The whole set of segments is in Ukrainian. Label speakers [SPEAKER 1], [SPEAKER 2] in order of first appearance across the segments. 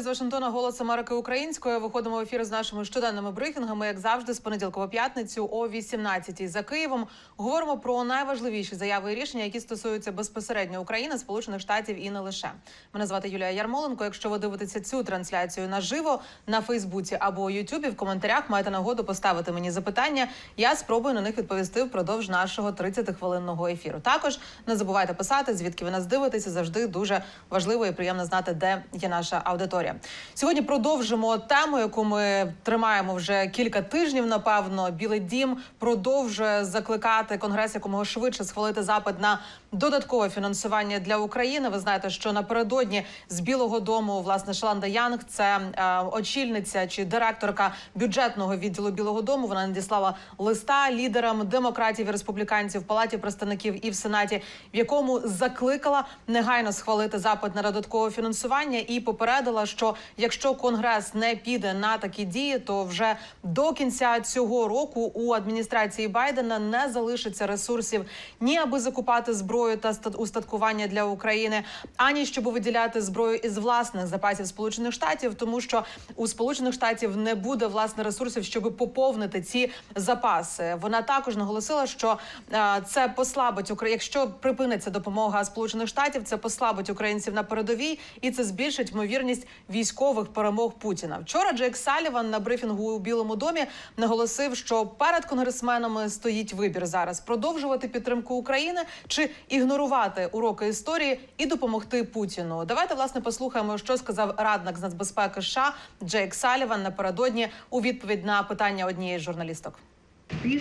[SPEAKER 1] З Вашингтона Голос Америки Українською. Виходимо в ефір з нашими щоденними брифінгами, як завжди, з понеділка по п'ятницю о 18-й за Києвом. Говоримо про найважливіші заяви і рішення, які стосуються безпосередньо України, Сполучених Штатів і не лише. Мене звати Юлія Ярмоленко. Якщо ви дивитеся цю трансляцію наживо на Фейсбуці або Ютубі, в коментарях маєте нагоду поставити мені запитання. Я спробую на них відповісти впродовж нашого 30-хвилинного ефіру. Також не забувайте писати, звідки ви нас дивитеся. Завжди дуже важливо і приємно знати, де є наша аудиторія. Сьогодні продовжимо тему, яку ми тримаємо вже кілька тижнів. Напевно, Білий Дім продовжує закликати конгрес якомога швидше схвалити запит на додаткове фінансування для України. Ви знаєте, що напередодні з Білого Дому власне Шаланда Янг, це е, очільниця чи директорка бюджетного відділу Білого Дому. Вона надіслала листа лідерам демократів і республіканців в палаті представників і в сенаті, в якому закликала негайно схвалити запит на додаткове фінансування і попередила, що якщо конгрес не піде на такі дії, то вже до кінця цього року у адміністрації Байдена не залишиться ресурсів ні аби закупати зброю та ста- устаткування для України, ані щоб виділяти зброю із власних запасів Сполучених Штатів, тому що у Сполучених Штатів не буде власне ресурсів, щоб поповнити ці запаси. Вона також наголосила, що е, це послабить Укра... Якщо припиниться допомога Сполучених Штатів, це послабить українців на передовій, і це збільшить ймовірність військових перемог Путіна. Вчора Джейк Саліван на брифінгу у Білому домі наголосив, що перед конгресменами стоїть вибір зараз продовжувати підтримку України чи ігнорувати уроки історії і допомогти Путіну. Давайте власне послухаємо, що сказав радник з нацбезпеки США Джейк Саліван напередодні у відповідь на питання однієї з журналісток.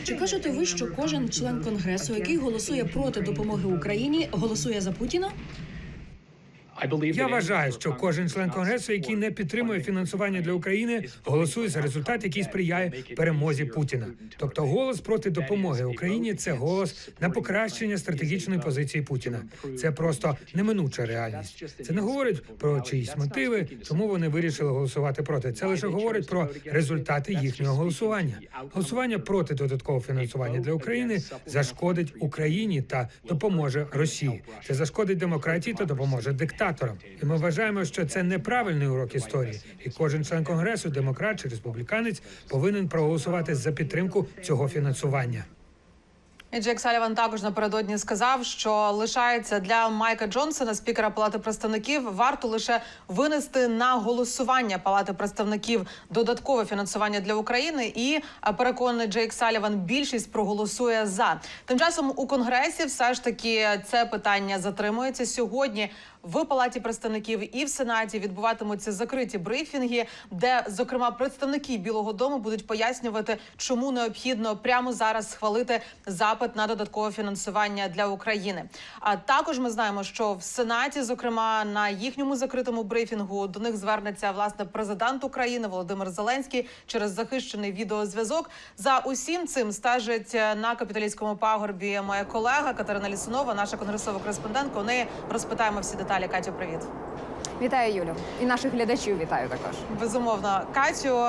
[SPEAKER 2] Чи кажете ви, що кожен член конгресу, який голосує проти допомоги Україні, голосує за Путіна?
[SPEAKER 3] Я вважаю, що кожен член конгресу, який не підтримує фінансування для України, голосує за результат, який сприяє перемозі Путіна. Тобто, голос проти допомоги Україні це голос на покращення стратегічної позиції Путіна. Це просто неминуча реальність. Це не говорить про чиїсь мотиви, чому вони вирішили голосувати проти. Це лише говорить про результати їхнього голосування. Голосування проти додаткового фінансування для України зашкодить Україні та допоможе Росії. Це зашкодить демократії та допоможе диктаторам. І ми вважаємо, що це неправильний урок історії. І кожен член конгресу, демократ чи республіканець, повинен проголосувати за підтримку цього фінансування.
[SPEAKER 1] І Джек Саліван також напередодні сказав, що лишається для Майка Джонсона, спікера Палати представників, варто лише винести на голосування Палати представників додаткове фінансування для України. І переконаний Джейк Саліван, більшість проголосує за. Тим часом у конгресі все ж таки це питання затримується сьогодні. В палаті представників і в сенаті відбуватимуться закриті брифінги, де зокрема представники Білого Дому будуть пояснювати, чому необхідно прямо зараз схвалити запит на додаткове фінансування для України. А також ми знаємо, що в сенаті, зокрема на їхньому закритому брифінгу, до них звернеться власне президент України Володимир Зеленський через захищений відеозв'язок. За усім цим стежить е, на капіталістському пагорбі моя колега Катерина Лісунова, наша конгресова кореспондентка. У неї розпитаємо всі деталі. Катю, привіт.
[SPEAKER 4] Вітаю, Юлю, і наших глядачів вітаю також.
[SPEAKER 1] Безумовно, Катю.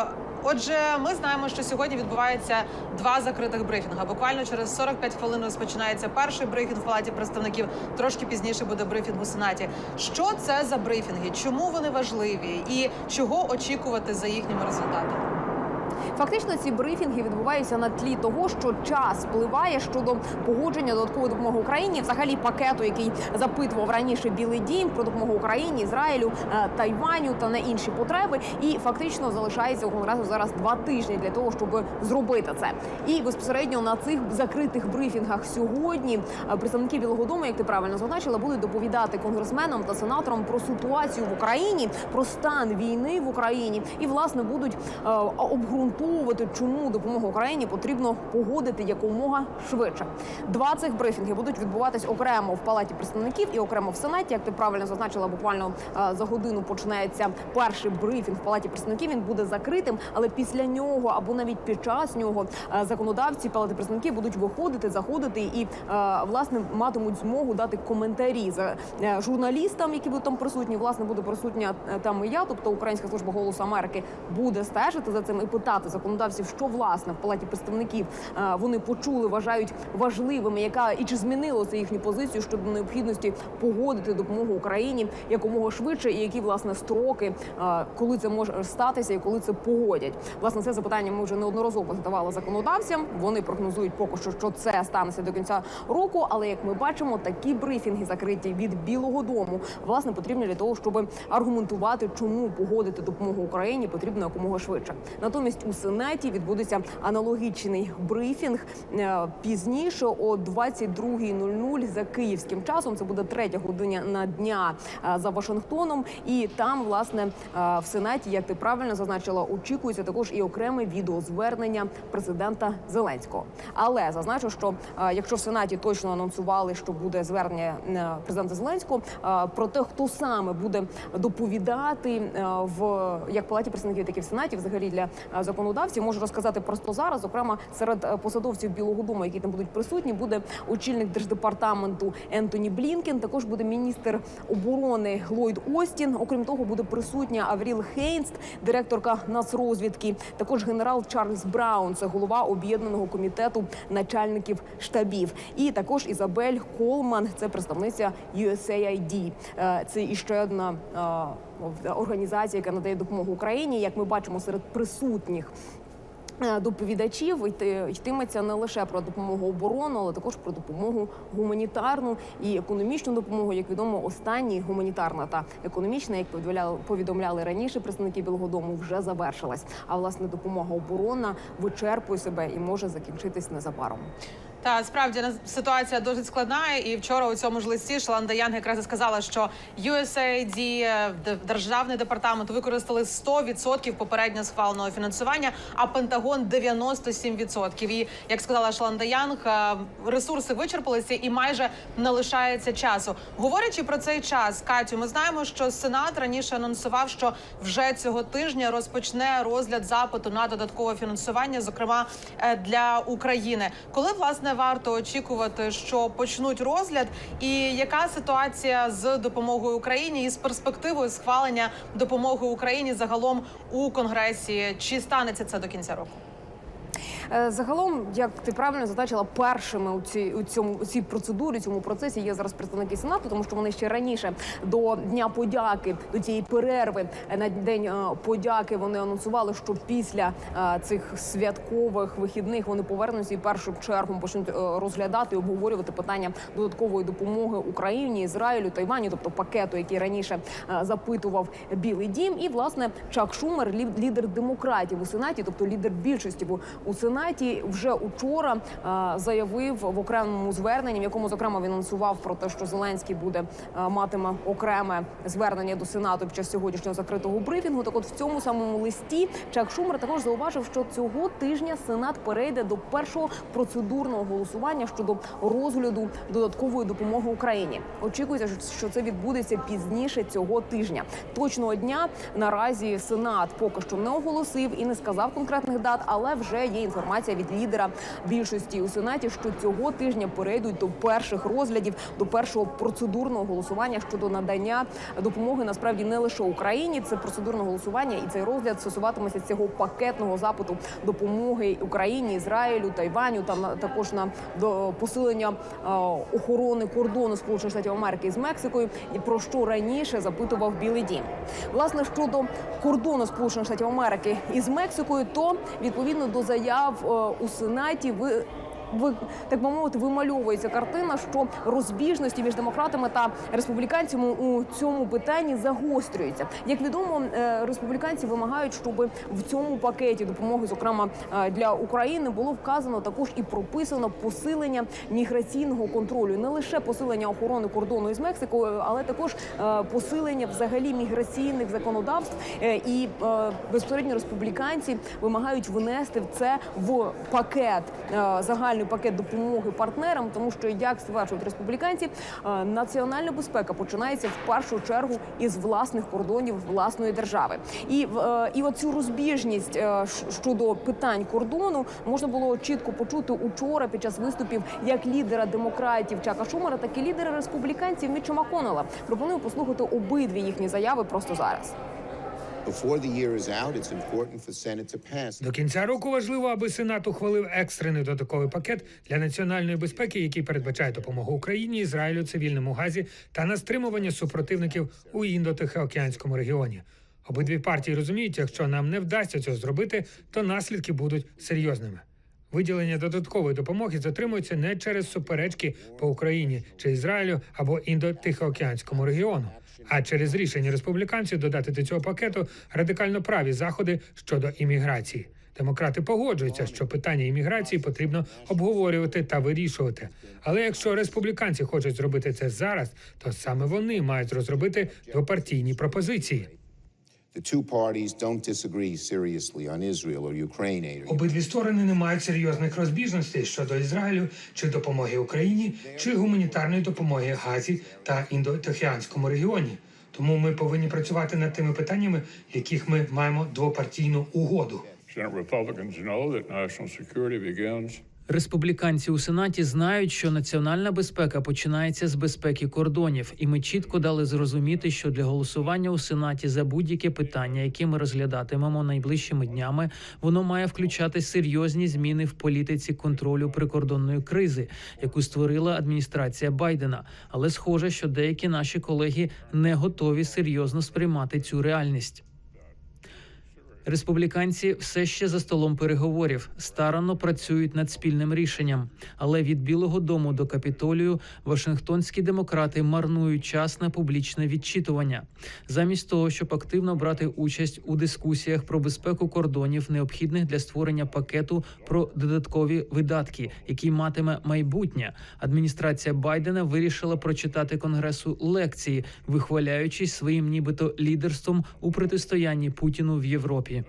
[SPEAKER 1] Отже, ми знаємо, що сьогодні відбувається два закритих брифінга. Буквально через 45 хвилин розпочинається перший брифінг в палаті представників. Трошки пізніше буде брифінг у сенаті. Що це за брифінги? Чому вони важливі? І чого очікувати за їхніми результатами?
[SPEAKER 4] Фактично, ці брифінги відбуваються на тлі того, що час впливає щодо погодження додаткової допомоги Україні, взагалі пакету, який запитував раніше Білий Дім про допомогу Україні, Ізраїлю, е, Тайваню та на інші потреби. І фактично залишається у конгресу зараз два тижні для того, щоб зробити це. І безпосередньо на цих закритих брифінгах сьогодні е, представники Білого Дому, як ти правильно зазначила, будуть доповідати конгресменам та сенаторам про ситуацію в Україні, про стан війни в Україні, і власне будуть е, обґрунтовувати, чому допомогу Україні потрібно погодити якомога швидше. Два цих брифінги будуть відбуватись окремо в палаті представників і окремо в сенаті. Як ти правильно зазначила, буквально е, за годину починається перший брифінг в палаті представників. Він буде закритим, але після нього або навіть під час нього е, законодавці палати представників будуть виходити, заходити і е, власне матимуть змогу дати коментарі за журналістам, які будуть там присутні. Власне буде присутня там і я, тобто Українська служба голосу Америки буде стежити за цим і питати законодавців, що власне в палаті представників е, вони почули, вважають важливими, яка і чи змінилося їхню позицію щодо необхідності погодити допомогу Україні якомога швидше, і які власне строки, е, коли це може статися, і коли це погодять. Власне, це запитання ми вже неодноразово задавали законодавцям. Вони прогнозують поки що, що це станеться до кінця року. Але як ми бачимо, такі брифінги закриті від Білого Дому власне потрібні для того, щоб аргументувати, чому погодити допомогу Україні потрібно якомога швидше. Натомість у сенаті відбудеться аналогічний брифінг е, пізніше о 22.00 за київським часом. Це буде третя година на дня е, за Вашингтоном. І там, власне, е, в сенаті, як ти правильно зазначила, очікується також і окреме відеозвернення президента Зеленського. Але зазначу, що якщо в сенаті точно анонсували, що буде звернення президента Зеленського про те, хто саме буде доповідати в як палаті представників, так і в сенаті, взагалі для е, законодавців, можу розказати просто зараз. Зокрема, серед е, посадовців Білого Дому, які там будуть присутні, буде очільник держдепартаменту Ентоні Блінкен. Також буде міністр оборони Ллойд Остін. Окрім того, буде присутня Авріл Хейнст, директорка Нацрозвідки. Також генерал Чарльз Браун, це голова об'єднаного комітету начальників штабів. І також Ізабель Колман, це представниця USAID. Е, Це іще одна е, організація, яка надає допомогу Україні. Як ми бачимо серед присутніх. е, Доповідачів йти- йтиметься не лише про допомогу оборону, але також про допомогу гуманітарну і економічну допомогу. Як відомо, останні гуманітарна та економічна, як повідомляли, раніше представники Білого Дому, вже завершилась. А власне допомога оборонна вичерпує себе і може закінчитись незабаром.
[SPEAKER 1] Та справді ситуація дуже складна. І вчора у цьому ж листі Шаланда Янг якраз сказала, що USAID, е, державний департамент використали 100% попередньо схваленого фінансування, а Пентагон 97%. І як сказала Шаланда Янг, е, ресурси вичерпалися і майже не лишається часу. Говорячи про цей час, Катю, ми знаємо, що Сенат раніше анонсував, що вже цього тижня розпочне розгляд запиту на додаткове фінансування, зокрема е, для України. Коли власне варто очікувати, що почнуть розгляд, і яка ситуація з допомогою Україні і з перспективою схвалення допомоги Україні загалом у Конгресі? Чи станеться це до кінця року?
[SPEAKER 4] Е, Загалом, як ти правильно зазначила, першими у цій у цьому у цій процедурі, цьому процесі є зараз представники сенату, тому що вони ще раніше до дня подяки, до цієї перерви на день е, подяки вони анонсували, що після е, цих святкових вихідних вони повернуться і першу чергу почнуть розглядати і обговорювати питання додаткової допомоги Україні, Ізраїлю, Тайваню, тобто пакету, який раніше запитував Білий Дім, і власне Чак Шумер, лі- лідер демократів у сенаті, тобто лідер більшості у сенаті, вже учора е, заявив в окремому зверненні, в якому зокрема він анонсував про те, що Зеленський буде е, матиме окреме звернення до сенату під час сьогоднішнього закритого брифінгу. Так, от в цьому самому листі Чак Шумер також зауважив, що цього тижня сенат перейде до першого процедурного голосування щодо розгляду додаткової допомоги Україні. Очікується, що це відбудеться пізніше цього тижня. Точного дня наразі сенат поки що не оголосив і не сказав конкретних дат, але вже є інформація від лідера більшості у сенаті, що цього тижня перейдуть до перших розглядів, до першого процедурного голосування щодо надання допомоги насправді не лише Україні. Це процедурне голосування, і цей розгляд стосуватиметься цього пакетного запиту допомоги Україні, Ізраїлю, Тайваню, там також на до посилення охорони кордону Сполучених Штатів Америки з Мексикою, і про що раніше запитував Білий Дім. Власне щодо кордону Сполучених Штатів Америки із Мексикою, то відповідно до заяв у Сенаті ви. Ви так би мовити, вимальовується картина, що розбіжності між демократами та республіканцями у цьому питанні загострюються. Як відомо, е, республіканці вимагають, щоб в цьому пакеті допомоги, зокрема е, для України, було вказано також і прописано посилення міграційного контролю, не лише посилення охорони кордону із Мексикою, але також е, посилення взагалі міграційних законодавств. І безпосередньо республіканці вимагають внести в це в пакет е, загальний пакет допомоги партнерам, тому що як стверджують республіканці, е, національна безпека починається в першу чергу із власних кордонів власної держави. І е, і оцю розбіжність е, щодо питань кордону можна було чітко почути учора під час виступів як лідера демократів Чака Шумера, так і лідера республіканців Мічо Маконела. Пропоную послухати обидві їхні заяви просто зараз.
[SPEAKER 3] До кінця року важливо, аби Сенат ухвалив екстрений додатковий пакет для національної безпеки, який передбачає допомогу Україні, Ізраїлю, цивільному газі та на стримування супротивників у індо-тихоокеанському регіоні. Обидві партії розуміють, якщо нам не вдасться цього зробити, то наслідки будуть серйозними. Виділення додаткової допомоги затримується не через суперечки по Україні чи Ізраїлю або індо-тихоокеанському регіону, а через рішення республіканців додати до цього пакету радикально праві заходи щодо імміграції. Демократи погоджуються, що питання імміграції потрібно обговорювати та вирішувати. Але якщо республіканці хочуть зробити це зараз, то саме вони мають розробити двопартійні пропозиції.
[SPEAKER 5] The two parties don't disagree seriously on Israel or Ukraine aid.
[SPEAKER 3] Обидві сторони не мають серйозних розбіжностей щодо Ізраїлю чи допомоги Україні, чи гуманітарної допомоги Газі та індотихіанському регіоні. Тому ми повинні працювати над тими питаннями, яких ми маємо двопартійну угоду.
[SPEAKER 6] Senate Republicans know that national security begins
[SPEAKER 7] Республіканці у сенаті знають, що національна безпека починається з безпеки кордонів, і ми чітко дали зрозуміти, що для голосування у сенаті за будь-яке питання, яке ми розглядатимемо найближчими днями, воно має включати серйозні зміни в політиці контролю прикордонної кризи, яку створила адміністрація Байдена. Але схоже, що деякі наші колеги не готові серйозно сприймати цю реальність. Республіканці все ще за столом переговорів старанно працюють над спільним рішенням. Але від Білого Дому до Капітолію Вашингтонські демократи марнують час на публічне відчитування, замість того, щоб активно брати участь у дискусіях про безпеку кордонів, необхідних для створення пакету про додаткові видатки, який матиме майбутнє. Адміністрація Байдена вирішила прочитати конгресу лекції, вихваляючись своїм нібито лідерством у протистоянні Путіну в Європі.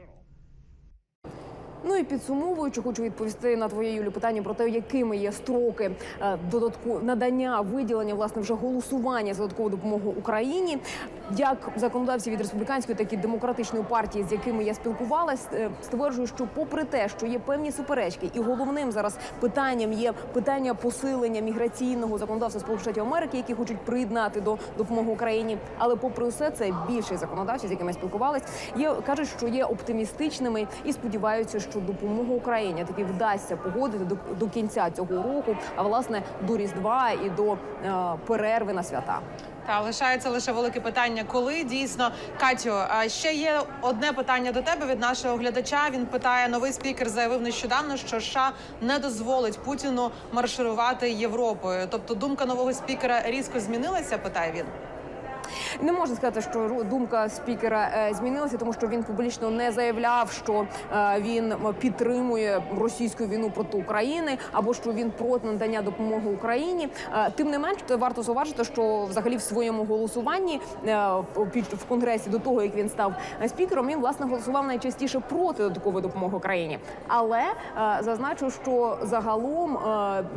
[SPEAKER 4] Ну і підсумовуючи, хочу відповісти на твоє Юлі питання про те, якими є строки е, додатку надання виділення власне вже голосування за додаткову допомогу Україні. Як законодавці від республіканської, так і демократичної партії, з якими я спілкувалась, е, стверджую, що попри те, що є певні суперечки, і головним зараз питанням є питання посилення міграційного законодавства Сполучених Штатів Америки, які хочуть приєднати до допомоги Україні. Але попри все, це більшість законодавців, з якими я спілкувалась, є кажуть, що є оптимістичними і сподіваються, що допомогу Україні таки вдасться погодити до, до кінця цього року, а власне до Різдва і до е, перерви на свята.
[SPEAKER 1] Та лишається лише велике питання, коли дійсно Катю. Ще є одне питання до тебе від нашого глядача. Він питає: новий спікер заявив нещодавно, що США не дозволить Путіну марширувати Європою. Тобто, думка нового спікера різко змінилася. Питає він.
[SPEAKER 4] Не можна сказати, що думка спікера е, змінилася, тому що він публічно не заявляв, що е, він підтримує російську війну проти України або що він проти надання допомоги Україні. Е, Тим не менш, то варто зауважити, що взагалі в своєму голосуванні в конгресі до того, як він став спікером, він власне голосував найчастіше проти додаткової допомоги Україні. Але зазначу, що загалом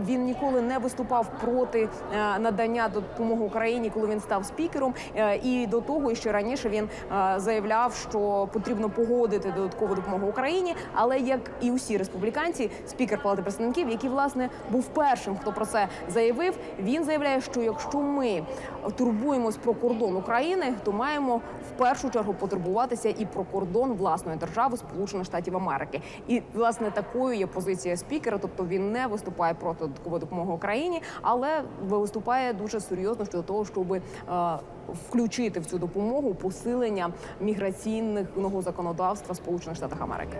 [SPEAKER 4] він ніколи не виступав проти надання допомоги Україні, коли він став спікером. Е, І до того, що раніше він е, заявляв, що потрібно погодити додаткову допомогу Україні. Але як і усі республіканці, спікер Палати представників, який власне був першим, хто про це заявив, він заявляє, що якщо ми турбуємось про кордон України, то маємо першу чергу потурбуватися і про кордон власної держави Сполучених Штатів Америки. І власне такою є позиція спікера, тобто він не виступає проти додаткової допомоги Україні, але виступає дуже серйозно щодо того, щоб е, включити в цю допомогу посилення міграційного законодавства Сполучених Штатів Америки.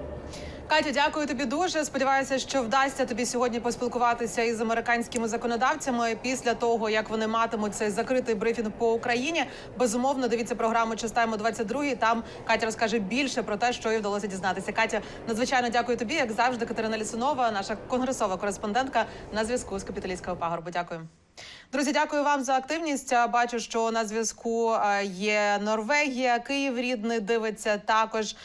[SPEAKER 1] Катю, дякую тобі дуже. Сподіваюся, що вдасться тобі сьогодні поспілкуватися із американськими законодавцями після того, як вони матимуть цей закритий брифінг по Україні. Безумовно, дивіться програму «Чистаємо 22 Там Катя розкаже більше про те, що їй вдалося дізнатися. Катя, надзвичайно дякую тобі, як завжди. Катерина Лісунова, наша конгресова кореспондентка на зв'язку з капіталістського пагорбу. Дякую. Друзі, дякую вам за активність. Бачу, що на зв'язку є Норвегія, Київ рідний дивиться. Також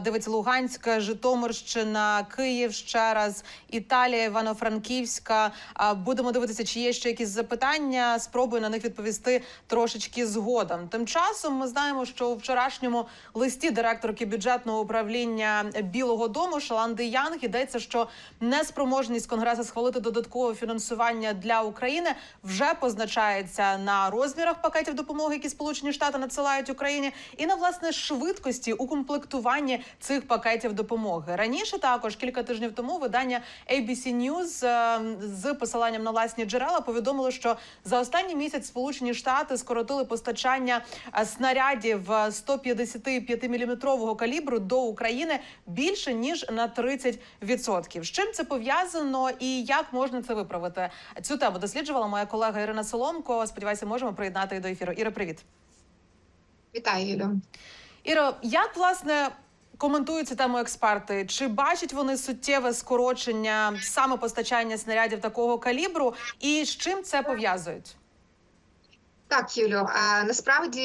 [SPEAKER 1] дивиться Луганська, Житомирщина, Київ ще раз, Італія, Івано-Франківська. Будемо дивитися, чи є ще якісь запитання. Спробую на них відповісти трошечки згодом. Тим часом ми знаємо, що у вчорашньому листі директорки бюджетного управління Білого Дому Шаланди Янг йдеться, що неспроможність конгресу схвалити додаткове фінансування для України вже позначається на розмірах пакетів допомоги, які Сполучені Штати надсилають Україні, і на власне швидкості укомплектуванні цих пакетів допомоги. Раніше також кілька тижнів тому видання ABC News е, з посиланням на власні джерела повідомило, що за останній місяць Сполучені Штати скоротили постачання е, снарядів 155-мм калібру до України більше ніж на 30%. З чим це пов'язано і як можна це виправити? Цю тему досліджувала моя колега Ірина Соломко. Сподіваюся, можемо приєднати до ефіру. Іра, привіт.
[SPEAKER 8] Вітаю, Юлю.
[SPEAKER 1] Іро, як власне коментують цю тему експерти? Чи бачать вони суттєве скорочення саме постачання снарядів такого калібру, і з чим це пов'язують?
[SPEAKER 8] Так, Юлю, насправді,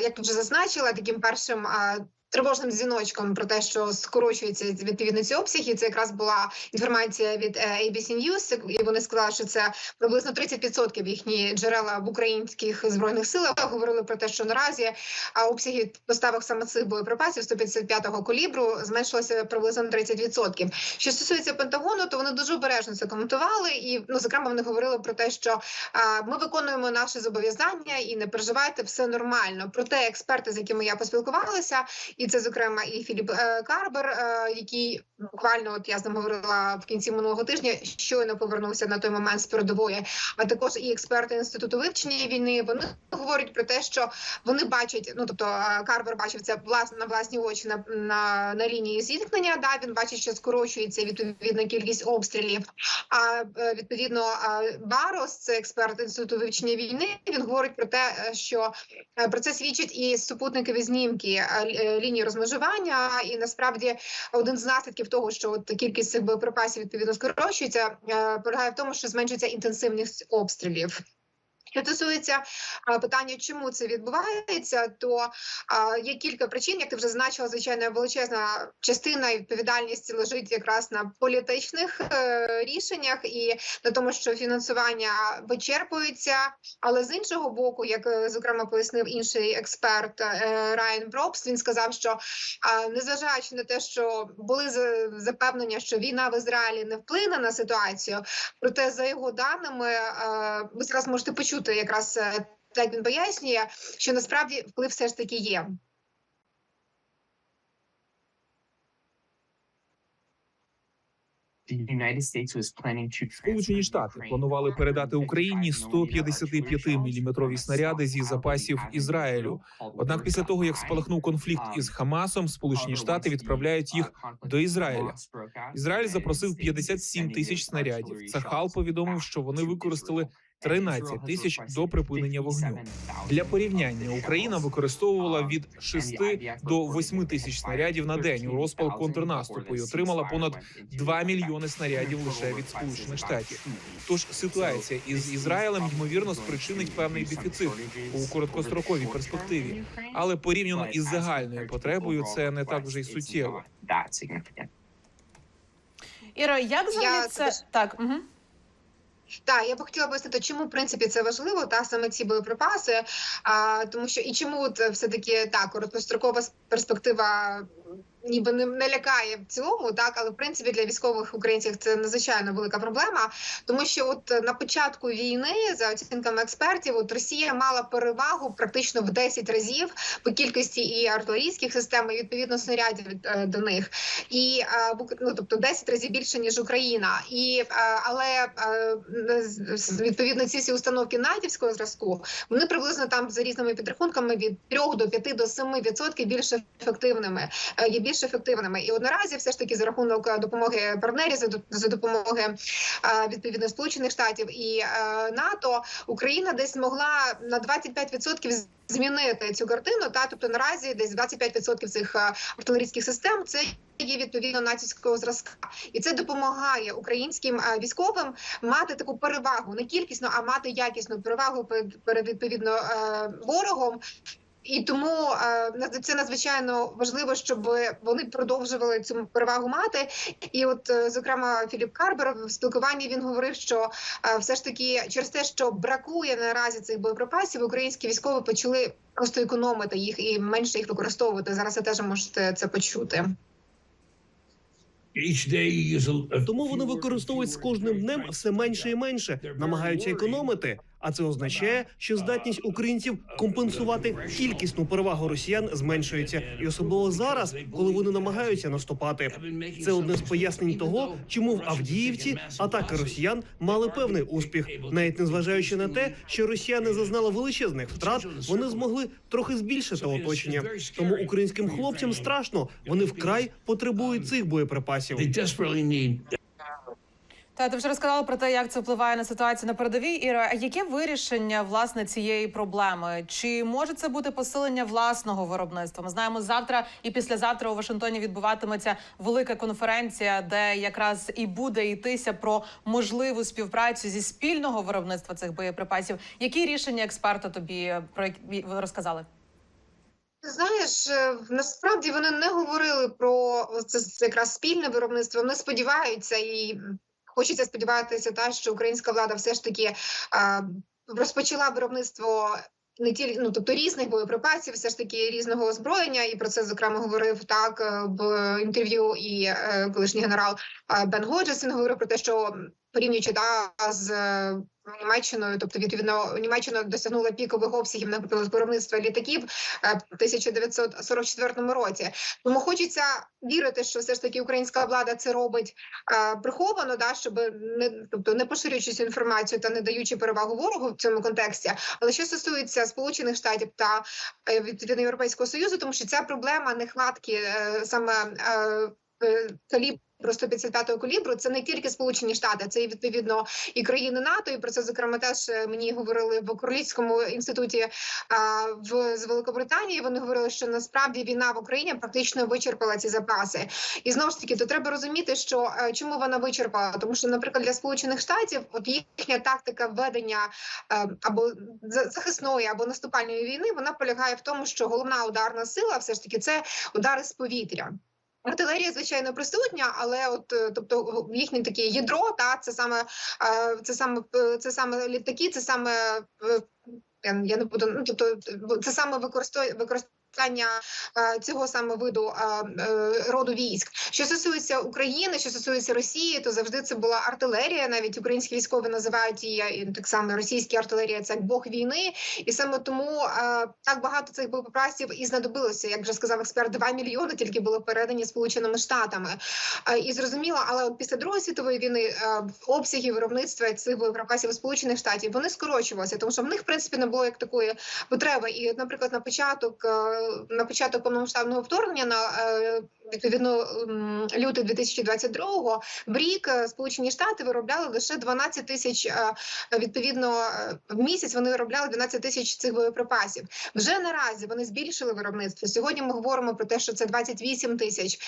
[SPEAKER 8] як ти вже зазначила, таким першим тривожним дзвіночком про те, що скорочуються відповідно ці обсяги, це якраз була інформація від е, ABC News, і вони сказали, що це приблизно 30% їхні джерела в українських збройних силах говорили про те, що наразі обсяги поставок саме цих боєприпасів 155-го калібру зменшилося приблизно на 30%. Що стосується Пентагону, то вони дуже обережно це коментували, і ну зокрема вони говорили про те, що а, ми виконуємо наші зобов'язання і не переживайте, все нормально. Проте експерти, з якими я поспілкувалася, і це зокрема і Філіп е, Карбер, е, який буквально от я з ним говорила в кінці минулого тижня, щойно повернувся на той момент з передової, а також і експерти інституту вивчення війни. Вони говорять про те, що вони бачать. Ну тобто е, Карбер бачив це власне на власні очі на, на, на лінії зіткнення. Да, він бачить, що скорочується відповідна кількість обстрілів. А відповідно Барос, це експерт інституту вивчення війни. Він говорить про те, що про це свідчать і супутникові знімки лі- е, лінії розмежування. І насправді один з наслідків того, що от кількість цих боєприпасів відповідно скорочується, е, полягає в тому, що зменшується інтенсивність обстрілів. Що стосується питання, чому це відбувається, то є кілька причин, як ти вже зазначила, звичайно, величезна частина і відповідальність лежить якраз на політичних е, рішеннях і на тому, що фінансування вичерпується. Але з іншого боку, як е, зокрема пояснив інший експерт е, Райан Бробс, він сказав, що незважаючи на те, що були за- запевнення, що війна в Ізраїлі не вплине на ситуацію, проте за його даними, е, ви зараз можете почути якраз е, так він пояснює, що насправді вплив все ж таки є.
[SPEAKER 9] Сполучені Штати планували передати Україні 155-мм снаряди зі запасів Ізраїлю. Однак, після того як спалахнув конфлікт із Хамасом, Сполучені Штати відправляють їх до Ізраїля. Ізраїль запросив 57 тисяч снарядів. Цахал повідомив, що вони використали 13 тисяч до припинення вогню. Для порівняння Україна використовувала від 6 до 8 тисяч снарядів на день у розпал контрнаступу і отримала понад 2 мільйони снарядів лише від сполучених штатів. Тож ситуація із Ізраїлем ймовірно спричинить певний дефіцит у короткостроковій перспективі, але порівняно із загальною потребою це не так вже й суттєво.
[SPEAKER 1] Іро, як взагалі це так? Угу.
[SPEAKER 8] Так, я б хотіла пояснити, чому в принципі це важливо, та саме ці боєприпаси, а, тому що і чому от все таки так короткострокова перспектива ніби не, не лякає в цілому, так? Але в принципі для військових українців це надзвичайно велика проблема, тому що от на початку війни, за оцінками експертів, от Росія мала перевагу практично в 10 разів по кількості і артилерійських систем, і відповідно снарядів е, до них, і е, ну, тобто 10 разів більше ніж Україна, і е, але відповідно ці всі установки натівського зразку вони приблизно там за різними підрахунками від 3 до 5 до 7 відсотків більш ефективними, є більш ефективними. І от наразі все ж таки за рахунок е, допомоги партнерів, за, доп- допомоги е, відповідно Сполучених Штатів і е, НАТО, Україна десь змогла на 25% змінити цю картину. Та тобто наразі десь 25% цих артилерійських систем це є відповідно натівського зразка, і це допомагає українським військовим мати таку перевагу не кількісно, а мати якісну перевагу перед- відповідно ворогом. І тому е, це надзвичайно важливо, щоб вони продовжували цю перевагу мати. І, от, е, зокрема, Філіп Карбер в спілкуванні він говорив, що е, все ж таки через те, що бракує наразі цих боєприпасів, українські військові почали просто економити їх і менше їх використовувати. Зараз ви теж можете це почути.
[SPEAKER 10] Тому вони використовують з кожним днем все менше і менше, намагаються економити. А це означає, що здатність українців компенсувати кількісну перевагу росіян зменшується, і особливо зараз, коли вони намагаються наступати. Це одне з пояснень того, чому в Авдіївці атаки росіян мали певний успіх, навіть незважаючи на те, що росіяни зазнали величезних втрат, вони змогли трохи збільшити оточення. Тому українським хлопцям страшно, вони вкрай потребують цих боєприпасів.
[SPEAKER 1] Та ти вже розказала про те, як це впливає на ситуацію на передовій. Іра, а яке вирішення власне цієї проблеми? Чи може це бути посилення власного виробництва? Ми знаємо, завтра і післязавтра у Вашингтоні відбуватиметься велика конференція, де якраз і буде йтися про можливу співпрацю зі спільного виробництва цих боєприпасів. Які рішення експерти тобі про які розказали?
[SPEAKER 8] Знаєш, е, насправді вони не говорили про це, якраз спільне виробництво. Вони сподіваються і хочеться сподіватися, та що українська влада все ж таки а, розпочала виробництво. Не тільки ну, тобто різних боєприпасів, все ж таки різного озброєння, і про це зокрема говорив так е, в інтерв'ю і е, колишній генерал е, Бен Годжес. Говорив про те, що порівнюючи та з е, Німеччиною, тобто відповідно Німеччина досягнула пікових обсягів наприклад виробництва літаків е, в 1944 році. Тому хочеться вірити, що все ж таки українська влада це робить е, приховано, да щоб не тобто не поширюючи цю інформацію та не даючи перевагу ворогу в цьому контексті. Але що стосується Сполучених Штатів та відповідно Європейського союзу, тому що ця проблема нехватки саме е, е, калібру 155-го калібру, це не тільки Сполучені Штати, це і відповідно і країни НАТО. І про це зокрема теж е, мені говорили в Королівському інституті а, в з Великобританії. Вони говорили, що насправді війна в Україні практично вичерпала ці запаси. І знову ж таки, то треба розуміти, що е, чому вона вичерпала, тому що, наприклад, для Сполучених Штатів, от їхня тактика ведення е, або захисної або наступальної війни, вона полягає в тому, що головна ударна сила все ж таки це удари з повітря. Артилерія, звичайно, присутня, але от е, тобто їхнє таке ядро, та це саме е, це саме е, це саме літаки, це саме я, не буду ну тобто це саме використовує використання е, цього саме виду е, е, роду військ. Що стосується України, що стосується Росії, то завжди це була артилерія. Навіть українські військові називають її так само російська артилерія це як бог війни, і саме тому так багато цих боєприпасів і знадобилося, як вже сказав експерт, 2 мільйони тільки було передані Сполученими Штатами. І зрозуміло, але от після другої світової війни обсяги виробництва цих боєприпасів Сполучених Штатів вони скорочувалися, тому що в них в принципі не було як такої потреби. І, наприклад, на початок на початок повномасштабного вторгнення на е, відповідно лютий 2022-го в рік е, Сполучені Штати виробляли лише 12 тисяч е, відповідно в місяць. Вони виробляли 12 тисяч цих боєприпасів. Вже наразі вони збільшили виробництво. Сьогодні ми говоримо про те, що це 28 тисяч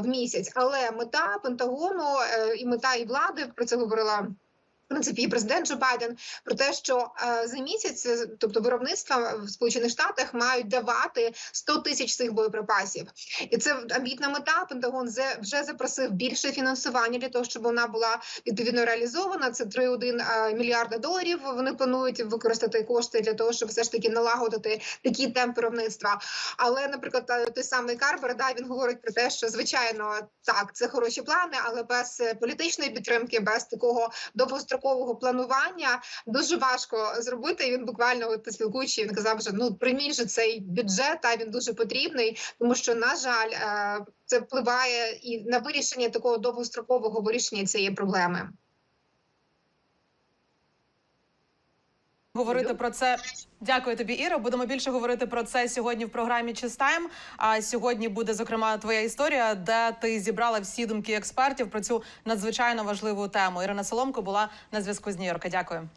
[SPEAKER 8] в місяць. Але мета Пентагону і мета і влади про це говорила. В принципі, і президент Джо Байден про те, що е, за місяць, е, тобто виробництва в Сполучених Штатах мають давати 100 тисяч цих боєприпасів, і це амбітна мета. Пентагон вже запросив більше фінансування для того, щоб вона була відповідно реалізована. Це 3,1 е, мільярда доларів. Вони планують використати кошти для того, щоб все ж таки налагодити такі темпи виробництва. Але, наприклад, той самий Карбер, да, він говорить про те, що звичайно так, це хороші плани, але без політичної підтримки, без такого довгострокового планування дуже важко зробити. І він буквально от спілкуючи, він казав, що ну прийміть же цей бюджет, а він дуже потрібний, тому що на жаль, е, це впливає і на вирішення такого довгострокового вирішення цієї проблеми.
[SPEAKER 1] Говорити про це. Дякую тобі, Іра. Будемо більше говорити про це сьогодні в програмі Чистайм. А сьогодні буде зокрема твоя історія, де ти зібрала всі думки експертів про цю надзвичайно важливу тему. Ірина Соломко була на зв'язку з Нью-Йорка. Дякую.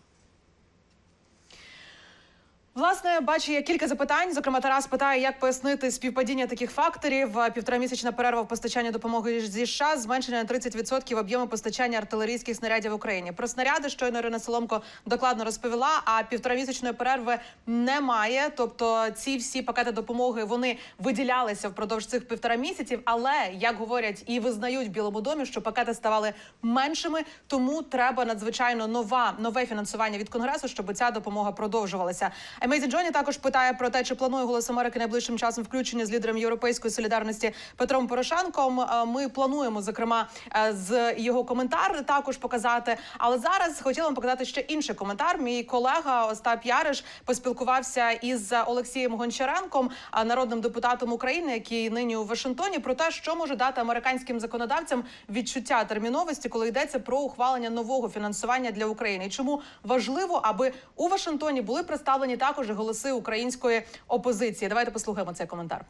[SPEAKER 1] Власне, бачу я кілька запитань. Зокрема, Тарас питає, як пояснити співпадіння таких факторів. Півторамісячна перерва в постачанні допомоги зі США, зменшення на 30% об'єму постачання артилерійських снарядів в Україні. Про снаряди щойно Ірина Соломко докладно розповіла. А півторамісячної перерви немає. Тобто, ці всі пакети допомоги вони виділялися впродовж цих півтора місяців. Але як говорять і визнають в Білому домі, що пакети ставали меншими, тому треба надзвичайно нова нове фінансування від конгресу, щоб ця допомога продовжувалася. Емейзі Джоні також питає про те, чи планує голос Америки найближчим часом включення з лідером європейської солідарності Петром Порошенком. Е, Ми плануємо зокрема е, з його коментар також показати. Але зараз хотіла вам показати ще інший коментар. Мій колега Остап Яриш поспілкувався із Олексієм Гончаренком, а, народним депутатом України, який нині у Вашингтоні, про те, що може дати американським законодавцям відчуття терміновості, коли йдеться про ухвалення нового фінансування для України. І чому важливо, аби у Вашингтоні були представлені також голоси української опозиції. Давайте послухаємо цей коментар.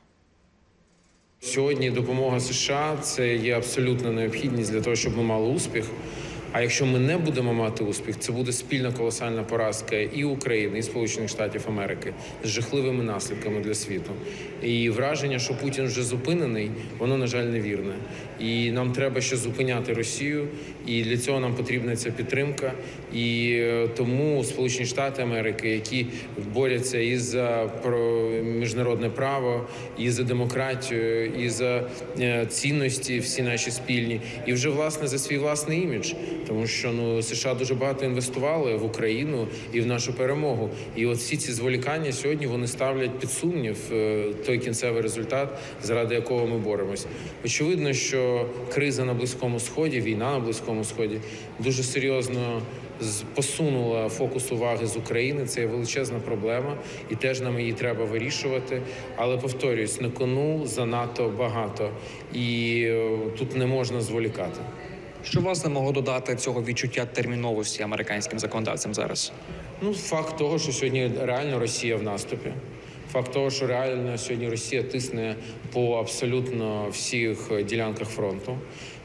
[SPEAKER 11] Сьогодні допомога США це є абсолютна необхідність для того, щоб ми мали успіх. А якщо ми не будемо мати успіх, це буде спільна колосальна поразка і України, і Сполучених Штатів Америки з жахливими наслідками для світу. І враження, що Путін вже зупинений, воно на жаль невірне. І нам треба ще зупиняти Росію, і для цього нам потрібна ця підтримка. І е, тому Сполучені Штати Америки, які борються і за міжнародне право, і за демократію, і за е, цінності, всі наші спільні, і вже власне за свій власний імідж, тому що ну США дуже багато інвестували в Україну і в нашу перемогу. І от всі ці зволікання сьогодні вони ставлять під сумнів е, той кінцевий результат, заради якого ми боремось. Очевидно, що криза на близькому сході, війна на близькому сході дуже серйозно посунула фокус уваги з України. Це є величезна проблема, і теж нам її треба вирішувати. Але повторюсь, на кону занадто багато, і е, тут не можна зволікати.
[SPEAKER 12] Що власне могло додати цього відчуття терміновості американським законодавцям зараз?
[SPEAKER 11] Ну, факт того, що сьогодні реально Росія в наступі. Факт того, що реально сьогодні Росія тисне по абсолютно всіх ділянках фронту.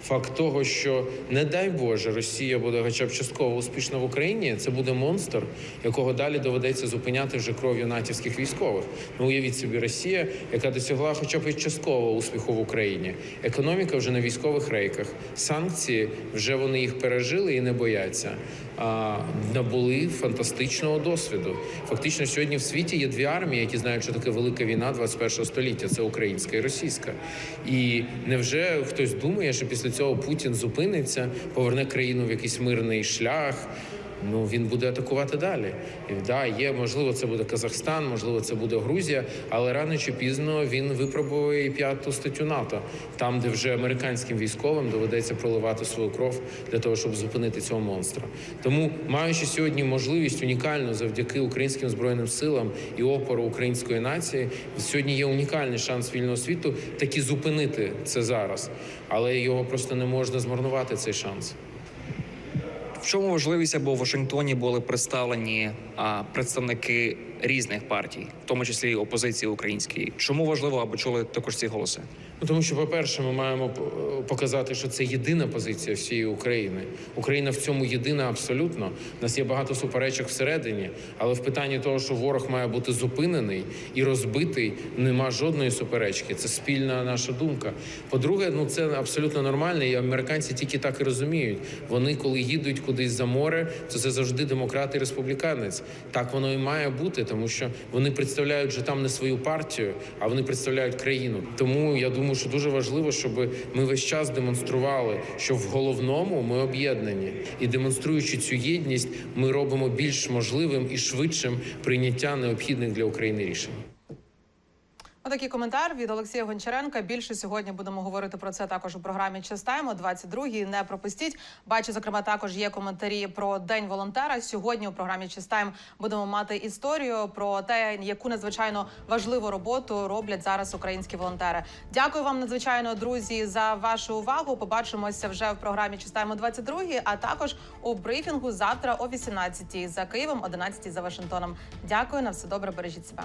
[SPEAKER 11] Факт того, що не дай Боже, Росія буде хоча б частково успішна в Україні, це буде монстр, якого далі доведеться зупиняти вже кров'ю натівських військових. Ну уявіть собі, Росія, яка досягла хоча б і часткового успіху в Україні. Економіка вже на військових рейках. Санкції вже вони їх пережили і не бояться. А, набули фантастичного досвіду. Фактично, сьогодні в світі є дві армії, які знають, що таке велика війна 21 століття. Це українська і російська. І невже хтось думає, що після цього Путін зупиниться, поверне країну в якийсь мирний шлях? Ну він буде атакувати далі. І да, є можливо, це буде Казахстан, можливо, це буде Грузія, але рано чи пізно він випробує і п'яту статтю НАТО, там, де вже американським військовим доведеться проливати свою кров для того, щоб зупинити цього монстра. Тому, маючи сьогодні можливість унікальну завдяки українським збройним силам і опору української нації, сьогодні є унікальний шанс вільного світу таки зупинити це зараз, але його просто не можна змарнувати цей шанс.
[SPEAKER 12] В чому важливість, аби у Вашингтоні були представлені представники різних партій, в тому числі опозиції української? Чому важливо, аби чули також ці голоси?
[SPEAKER 11] Ну, тому що, по-перше, ми маємо показати, що це єдина позиція всієї України. Україна в цьому єдина абсолютно. У нас є багато суперечок всередині, але в питанні того, що ворог має бути зупинений і розбитий, нема жодної суперечки. Це спільна наша думка. По-друге, ну це абсолютно нормально, і американці тільки так і розуміють. Вони, коли їдуть кудись за море, то це завжди демократ і республіканець. Так воно і має бути, тому що вони представляють вже там не свою партію, а вони представляють країну. Тому я думаю, що дуже важливо, щоб ми весь час демонстрували, що в головному ми об'єднані, і демонструючи цю єдність, ми робимо більш можливим і швидшим прийняття необхідних для України рішень.
[SPEAKER 1] Отакий коментар від Олексія Гончаренка. Більше сьогодні будемо говорити про це також у програмі Частаємо 22-й. Не пропустіть. Бачу, зокрема, також є коментарі про день волонтера. Сьогодні у програмі Частаємо будемо мати історію про те, яку надзвичайно важливу роботу роблять зараз українські волонтери. Дякую вам надзвичайно, друзі, за вашу увагу. Побачимося вже в програмі Частаємо 22-й, а також у брифінгу завтра о 18-й за Києвом, 11-й за Вашингтоном. Дякую на все добре. Бережіть себе.